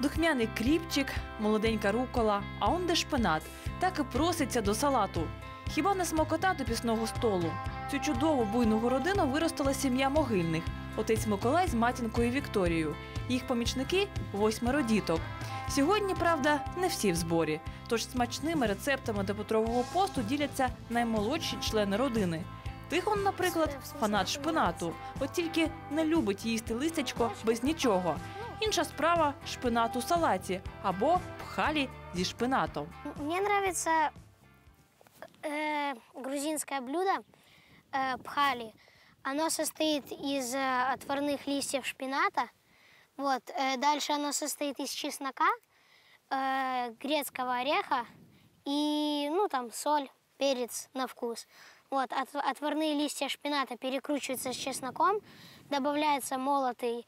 Духмяний кріпчик, молоденька рукола, а он де шпинат, так і проситься до салату. Хіба не смокота до пісного столу? Цю чудову буйну родину виростила сім'я могильних. Отець Миколай з матінкою Вікторією. Їх помічники восьмеро діток. Сьогодні, правда, не всі в зборі. Тож смачними рецептами до Петрового посту діляться наймолодші члени родини. Тихон, наприклад, фанат шпинату, от тільки не любить їсти листячко без нічого. Інша справа шпинат у салаті або пхалі зі шпинатом. Мне нравится э, грузинское блюдо э, пхали. Оно состоит из э, отварных листьев шпината. Вот. э, дальше оно состоит из чеснока, э, грецкого ореха и, ну, там, соль, перец на вкус. Вот. От- отварные листья шпината перекручиваются с чесноком, добавляется молотый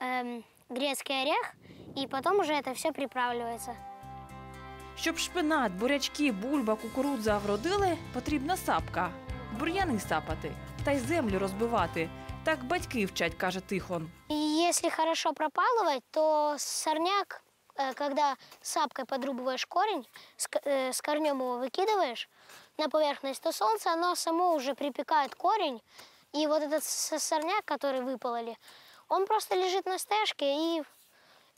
эм, грецкий орех, и потом уже это все приправливается. Щоб шпинат, бурячки, бульба, кукурудза вродили, потрібна сапка. Бур'яни сапати та й землю розбивати. Так батьки вчать, каже Тихон. И если хорошо пропалывать, то сорняк, э, когда сапкой подрубываешь корень, с, к- э, с корнем его выкидываешь на поверхность, то солнце, оно само уже припекает корень, и вот этот с- сорняк, который выпололи, он просто лежит на стежке, и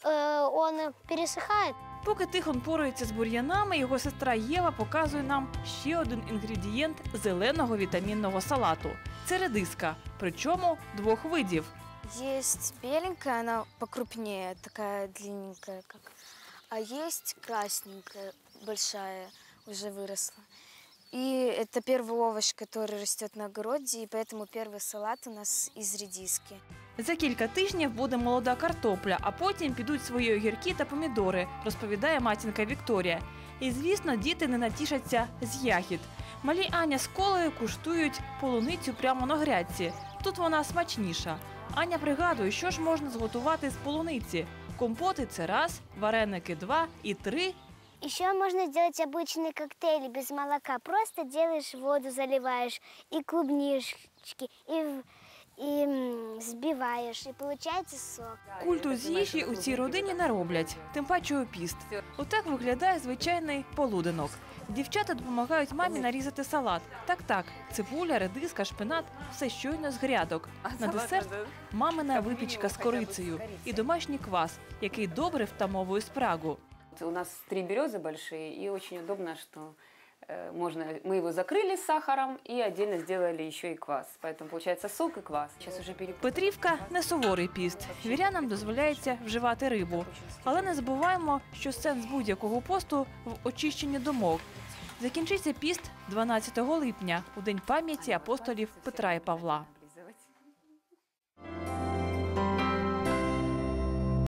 э, он пересыхает. Поки Тихон порується з бур'янами, його сестра Єва показує нам ще один інгредієнт зеленого вітамінного салату це редиска, причому двох видів. Есть беленькая, она покрупнее, такая длинненькая, как. А есть красненькая, большая, уже выросла. И это первый овощ, который растет на огороде, и поэтому первый салат у нас из редиски. За кілька тижнів буде молода картопля, а потім підуть свої огірки та помідори, розповідає матінка Вікторія. І звісно, діти не натішаться з ягід. Малі Аня з колею куштують полуницю прямо на грядці. Тут вона смачніша. Аня пригадує, що ж можна зготувати з полуниці. Компоти це раз, вареники два і три. Еще можно сделать обычный коктейль без молока. Просто делаешь воду, заливаешь и клубнички, и, м, взбиваешь, и получается сок. Культу з їжі у цій родині не роблять, тим паче у піст. Отак виглядає звичайний полуденок. Дівчата допомагають мамі нарізати салат. Так, так, цибуля, редиска, шпинат все щойно з грядок. На десерт мамина випічка з корицею і домашній квас, який добре втамовує спрагу. У нас три березы большие, и очень удобно, что э, можно, мы его закрыли с сахаром и отдельно сделали еще и квас. Поэтому получается сок и квас. Сейчас уже перепутала. Петрівка не суворий піст. Вірянам дозволяється вживати рибу. Але не забуваємо, що сенс будь-якого посту в очищенні домов. Закінчиться піст 12 липня, у день пам'яті апостолів Петра і Павла.